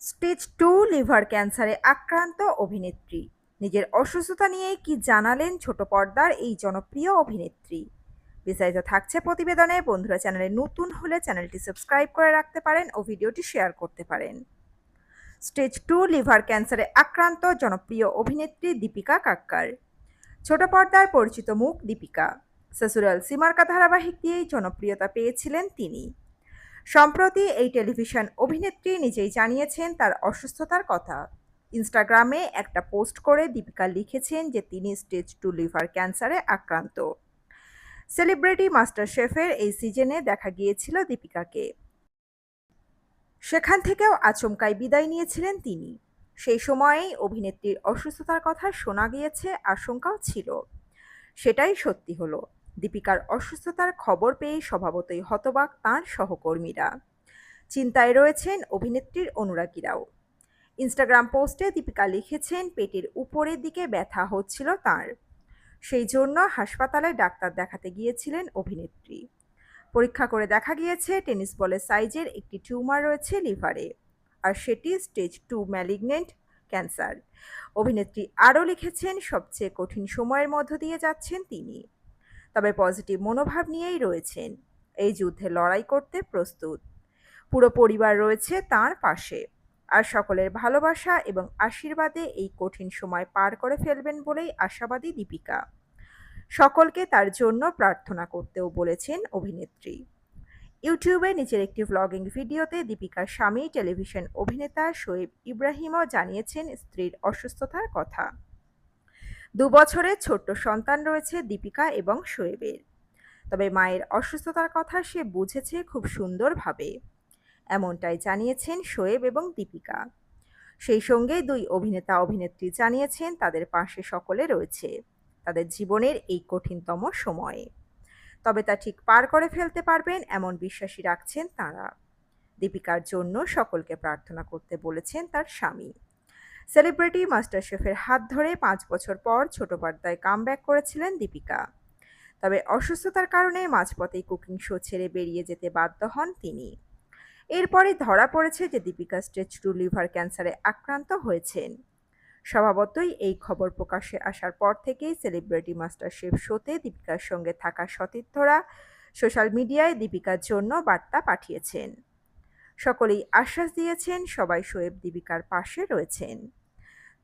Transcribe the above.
Stage two liver ক্যান্সারে আক্রান্ত অভিনেত্রী। নিজের অসুস্থতা নিয়ে কি জানালেন ছোট পর্দার এই জনপ্রিয় অভিনেত্রী? বিস্তারিত থাকছে প্রতিবেদনে, বন্ধুরা চ্যানেলে নতুন হলে চ্যানেলটি সাবস্ক্রাইব করে রাখতে পারেন ও ভিডিওটি শেয়ার করতে পারেন। স্টেজ টু লিভার ক্যান্সারে আক্রান্ত জনপ্রিয় অভিনেত্রী দীপিকা কাক্কার। ছোট পর্দার পরিচিত মুখ দীপিকা। সসুরাল সিমার্কা ধারাবাহিক দিয়েই জনপ্রিয়তা পেয়েছিলেন তিনি। সম্প্রতি এই টেলিভিশন অভিনেত্রী নিজেই জানিয়েছেন তার অসুস্থতার কথা। ইনস্টাগ্রামে একটা পোস্ট করে দীপিকা লিখেছেন যে তিনি স্টেজ টু লিভার ক্যান্সারে আক্রান্ত। সেলিব্রিটি মাস্টার শেফের এই সিজনে দেখা গিয়েছিল দীপিকাকে। সেখান থেকেও আচমকায় বিদায় নিয়েছিলেন তিনি। সেই সময়েই অভিনেত্রীর অসুস্থতার কথা শোনা গিয়েছে, আশঙ্কাও ছিল। সেটাই সত্যি হলো। দীপিকার অসুস্থতার খবর পেয়ে স্বভাবতই হতবাক তাঁর সহকর্মীরা। চিন্তায় রয়েছেন অভিনেত্রীর অনুরাগীরাও ইনস্টাগ্রাম পোস্টে দীপিকা লিখেছেন, পেটের উপরের দিকে ব্যথা হচ্ছিল তার। সেই জন্য হাসপাতালে ডাক্তার দেখাতে গিয়েছিলেন অভিনেত্রী। পরীক্ষা করে দেখা গিয়েছে, টেনিস বলের সাইজের একটি টিউমার রয়েছে লিভারে, আর সেটি স্টেজ টু ম্যালিগনেন্ট ক্যান্সার। অভিনেত্রী আরও লিখেছেন, সবচেয়ে কঠিন সময়ের মধ্য দিয়ে যাচ্ছেন তিনি। তবে পজিটিভ মনোভাব নিয়েই রয়েছেন। এই যুদ্ধে লড়াই করতে প্রস্তুত। পুরো পরিবার রয়েছে তার পাশে। আর সকলের ভালোবাসা এবং আশীর্বাদে এই কঠিন সময় পার করে ফেলবেন বলেই আশাবাদী দীপিকা। সকলকে তার জন্য প্রার্থনা করতেও বলেছেন অভিনেত্রী। ইউটিউবে নিজের একটি ভ্লগিং ভিডিওতে দীপিকার স্বামী টেলিভিশন অভিনেতা শোয়েব ইব্রাহিমও জানিয়েছেন স্ত্রীর অসুস্থতার কথা। দু বছরের ছোট্ট সন্তান রয়েছে দীপিকা এবং শোয়েবের। তবে মায়ের অসুস্থতার কথা সে বুঝেছে খুব সুন্দরভাবে। এমনটাই জানিয়েছেন শোয়েব এবং দীপিকা। সেই সঙ্গে দুই অভিনেতা, অভিনেত্রী জানিয়েছেন তাদের পাশে সকলে রয়েছে। তাদের জীবনের এই কঠিনতম সময়ে। তবে তা ঠিক পার করে ফেলতে পারবেন এমন বিশ্বাসী রাখছেন তাঁরা। দীপিকার জন্য সকলকে প্রার্থনা করতে বলেছেন তার স্বামী। সেলিব্রিটি মাস্টার শেফের হাত ধরে পাঁচ বছর পর ছোট পর্দায় কামব্যাক করেছিলেন দীপিকা। তবে অসুস্থতার কারণে মাঝপথেই কুকিং শো ছেড়ে বেরিয়ে যেতে বাধ্য হন তিনি। এরপরে ধরা পড়েছে যে দীপিকা স্টেজ টু লিভার ক্যান্সারে আক্রান্ত হয়েছেন। স্বভাবতই এই খবর প্রকাশে আসার পর থেকেই সেলিব্রিটি মাস্টার শেফ শোতে দীপিকার সঙ্গে থাকা সতীর্থরা সোশ্যাল মিডিয়ায় দীপিকার জন্য বার্তা পাঠিয়েছেন। সকলেই আশ্বাস দিয়েছেন সবাই শোয়েব দীপিকার পাশে রয়েছেন।